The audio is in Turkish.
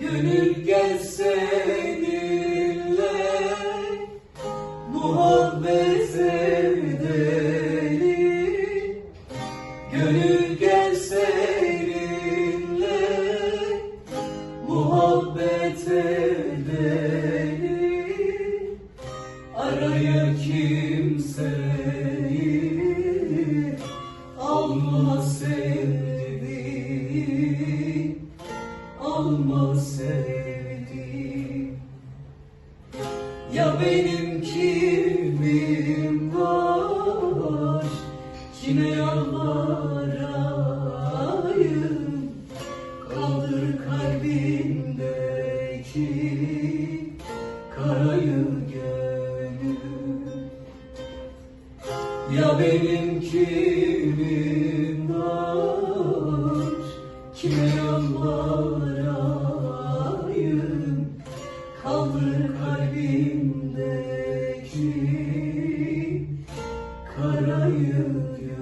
Gönül gel seninle Muhabbet edelim Gönül gel seninle Muhabbet edelim Araya kimseyi Alma sevdiğim Ya benim kimim var Kime yalvarayım Kaldır kalbimdeki Karayı gönül. Ya benim kimim var Kime yalvarayım kalbimdeki karayı gör.